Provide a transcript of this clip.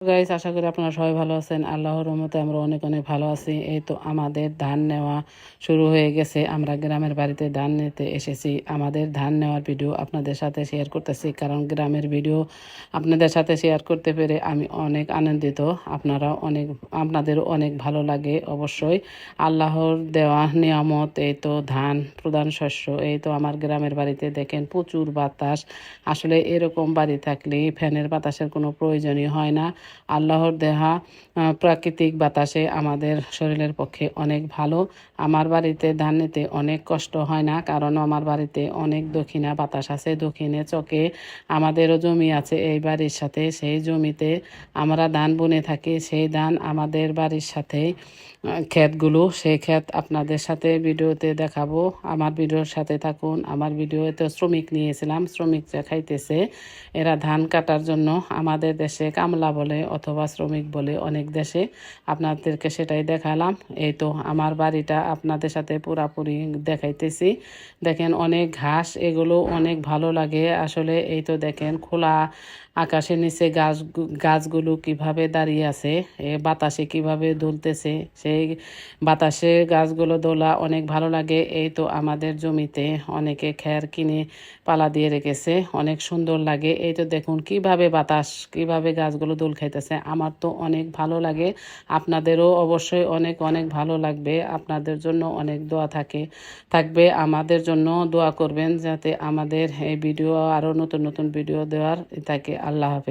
Guys আশা করি আপনারা সবাই ভালো আছেন। আল্লাহর রহমতে আমরা অনেক অনেক ভালো আছি। এই তো আমাদের ধান নেওয়া শুরু হয়ে গেছে। আমরা গ্রামের বাড়িতে ধান নিতে এসেছি। আমাদের ধান নেওয়ার ভিডিও আপনাদের সাথে শেয়ার করতেছি। কারণ গ্রামের ভিডিও আপনাদের সাথে শেয়ার করতে পেরে আমি অনেক আনন্দিত। আপনারা অনেক, আপনাদের অনেক ভালো লাগে অবশ্যই। আল্লাহর দেওয়া নিয়ামত, এই তো ধান প্রধান শস্য, এই তো আমার গ্রামের বাড়িতে দেখেন প্রচুর বাতাস। আসলে এরকম বাড়ি থাকলে ফ্যানের বাতাসের কোনো প্রয়োজনই হয় না। আল্লাহর দেহা প্রাকৃতিক বাতাসে আমাদের শরীরের পক্ষে অনেক ভালো। আমার বাড়িতে ধান নিতে অনেক কষ্ট হয় না, কারণ আমার বাড়িতে অনেক দক্ষিণা বাতাস আছে, দক্ষিণে চকে আমাদেরও জমি আছে এই বাড়ির সাথে। সেই জমিতে আমরা ধান বুনে থাকি, সেই ধান আমাদের বাড়ির সাথে ক্ষেতগুলো। সেই ক্ষেত আপনাদের সাথে ভিডিওতে দেখাবো। আমার ভিডিওর সাথে থাকুন। আমার ভিডিওতে শ্রমিক নিয়েছিলাম শ্রমিক যে খাইতেছে। এরা ধান কাটার জন্য আমাদের দেশে কামলা বলে অথবা শ্রমিক বলে অনেক দেশে আপনাদেরকে সেটাই দেখালাম। এই তো আমার বাড়িটা আপনাদের সাথে পুরাপুরি দেখাইতেছি। দেখেন অনেক ঘাস, এগুলো অনেক ভালো লাগে। আসলে এই তো দেখেন খোলা আকাশের নিচে গাছ, গাছগুলো কীভাবে দাঁড়িয়ে আছে, এ বাতাসে কীভাবে দুলতেছে, সেই বাতাসে গাছগুলো দোলা অনেক ভালো লাগে। এই তো আমাদের জমিতে অনেকে খ্যার কিনে পালা দিয়ে রেখেছে, অনেক সুন্দর লাগে। এই তো দেখুন কীভাবে বাতাস, কীভাবে গাছগুলো দোল খাইতেছে আমার তো অনেক ভালো লাগে। আপনাদেরও অবশ্যই অনেক অনেক ভালো লাগবে। আপনাদের জন্য অনেক দোয়া থাকে, থাকবে। আমাদের জন্য দোয়া করবেন যাতে আমাদের এই ভিডিও আরও নতুন নতুন ভিডিও দেওয়ার থাকে। আল্লাহ হাফেজ।